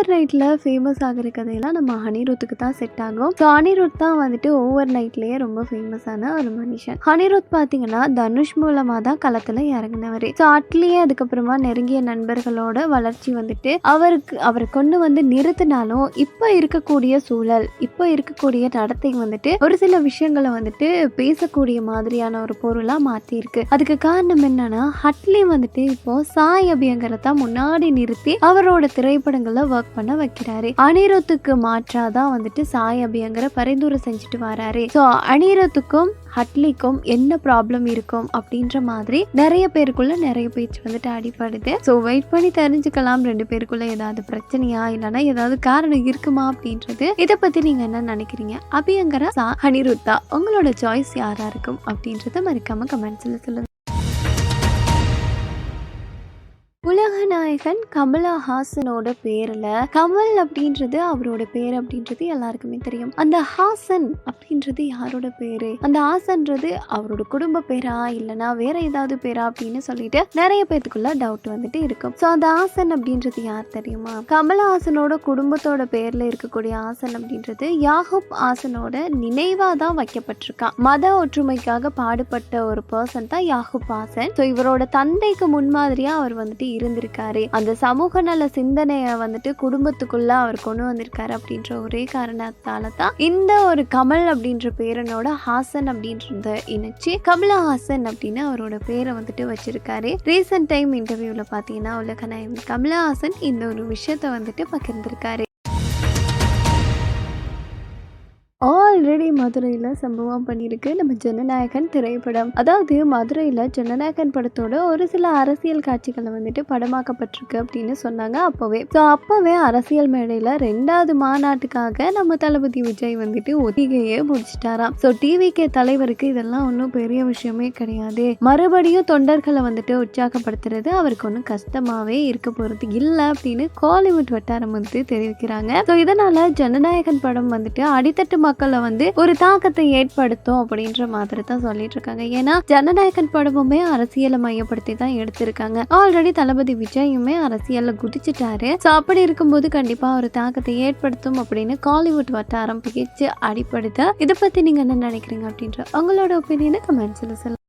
Over நைட்டில் famous ஆகிற கதையெல்லாம் நம்ம அனிருத்துக்கு தான் செட் ஆகும். ஸோ அனிருத் தான் வந்துட்டு ஓவர் நைட்லேயே ரொம்ப ஃபேமஸான ஒரு மனுஷன். அனிருத் பார்த்தீங்கன்னா தனுஷ் மூலமாக தான் களத்தில் இறங்கினவர். ஸோ அட்லியே அதுக்கப்புறமா நெருங்கிய நண்பர்களோட வளர்ச்சி வந்துட்டு அவருக்கு அவரை கொண்டு வந்து நிறுத்தினாலும் இப்போ இருக்கக்கூடிய சூழல் இப்போ இருக்கக்கூடிய நடத்தை வந்துட்டு ஒரு சில விஷயங்களை வந்துட்டு பேசக்கூடிய மாதிரியான ஒரு பொருளாக மாற்றிருக்கு அதுக்கு காரணம் என்னன்னா ஹட்லி வந்துட்டு இப்போ சாய் அபியங்கரத்தை முன்னாடி நிறுத்தி அவரோட திரைப்படங்களை ஒர்க் பண்ண வைக்கிறாரு. அனிருத்துக்கு மாற்றாதான் வந்துட்டு சாய் அபியங்கர பரிந்துரை செஞ்சுட்டு வராரு. ஸோ அனிருத்துக்கும் ஹட்லிக்கும் என்ன ப்ராப்ளம் இருக்கும் அப்படின்ற மாதிரி நிறைய பேருக்குள்ள நிறைய பேச்சு வந்துட்டு அடிப்படுது ஸோ வெயிட் பண்ணி தெரிஞ்சுக்கலாம். ரெண்டு பேருக்குள்ள ஏதாவது பிரச்சனையா இல்லைன்னா ஏதாவது காரணம் இருக்குமா அப்படின்றது இதை பத்தி நீங்க என்ன நினைக்கிறீங்க? அபியங்கரா சா அனிருத்தா உங்களோட சாய்ஸ் யாரா இருக்கும் அப்படின்றத மறக்காம கமெண்ட்ஸ்ல சொல்லுங்க. உலகநாயகன் கமலஹாசனோட பேரில். கமல் அப்படின்றது அவரோட பேர் அப்படின்றது எல்லாருக்குமே தெரியும். அந்த ஹாசன் அப்படின்றது யாரோட பேர்? அந்த ஹாசன்றது அவரோட குடும்ப பேரா? இல்லைனா வேற ஏதாவது பேரா? அப்படின்னு சொல்லிட்டு நிறைய பேத்துக்குள்ள டவுட் வந்துட்டு இருக்கும். ஸோ அந்த ஹாசன் அப்படின்றது யார் தெரியுமா? கமலஹாசனோட குடும்பத்தோட பேரில் இருக்கக்கூடிய ஹாசன் அப்படின்றது யாகூப் ஹாசனோட நினைவாக தான் வைக்கப்பட்டிருக்கான் மத ஒற்றுமைக்காக பாடுபட்ட ஒரு பர்சன் தான் யாகூப் ஹாசன். ஸோ இவரோட தந்தைக்கு முன்மாதிரியா அவர் வந்துட்டு இருந்திருக்காரு. அந்த சமூக நல சிந்தனையை வந்துட்டு குடும்பத்துக்குள்ள அவர் கொண்டு வந்திருக்காரு அப்படின்ற ஒரே காரணத்தால தான் இந்த ஒரு கமல் அப்படின்ற பேரனோட ஹாசன் அப்படின்றத இணைச்சு கமலஹாசன் அப்படின்னு அவரோட பேரை வந்துட்டு வச்சிருக்காரு. ரீசெண்ட் டைம் இன்டர்வியூல பாத்தீங்கன்னா உலகநாயகன் கமலஹாசன் இந்த ஒரு விஷயத்த வந்துட்டு பகிர்ந்திருக்காரு. ஆல்ரெடி மதுரையில் சம்பவம் பண்ணியிருக்கு. நம்ம ஜனநாயகன் திரைப்படம். அதாவது மதுரையில் ஜனநாயகன் படத்தோட ஒரு சில அரசியல் காட்சிகளை வந்துட்டு படமாக்கப்பட்டிருக்கு அப்படின்னு சொன்னாங்க அப்போவே. ஸோ அப்போவே அரசியல் மேடையில் ரெண்டாவது மாநாட்டுக்காக நம்ம தளபதி விஜய் வந்துட்டு ஒத்திகையே முடிச்சிட்டாராம். ஸோ டிவிகே தலைவருக்கு இதெல்லாம் ஒன்றும் பெரிய விஷயமே கிடையாது. மறுபடியும் தொண்டர்களை வந்துட்டு உற்சாகப்படுத்துறது அவருக்கு ஒன்றும் கஷ்டமாகவே இருக்க போகிறது இல்லை அப்படின்னு கோலிவுட் வட்டாரம் வந்துட்டு தெரிவிக்கிறாங்க. ஸோ இதனால் ஜனநாயகன் படம் வந்துட்டு அடித்தட்டு மக்களை வந்து ஒரு தாக்கத்தை ஏற்படுத்தும் அப்படின்ற மாதிரி தான் சொல்லிட்டு இருக்காங்க ஏன்னா ஜனநாயகன் படமுமே அரசியலை மையப்படுத்தி தான் எடுத்திருக்காங்க. ஆல்ரெடி தளபதி விஜயுமே அரசியல்ல குதிச்சுட்டாரு. ஸோ அப்படி இருக்கும்போது கண்டிப்பா ஒரு தாக்கத்தை ஏற்படுத்தும் அப்படின்னு காலிவுட் வட்டாரம் பேச்சு அடிப்படுத்த இதை பத்தி நீங்க என்ன நினைக்கிறீங்க அப்படின்ற உங்களோட ஒப்பீனியனை கமெண்ட்ஸ்ல சொல்லுங்க.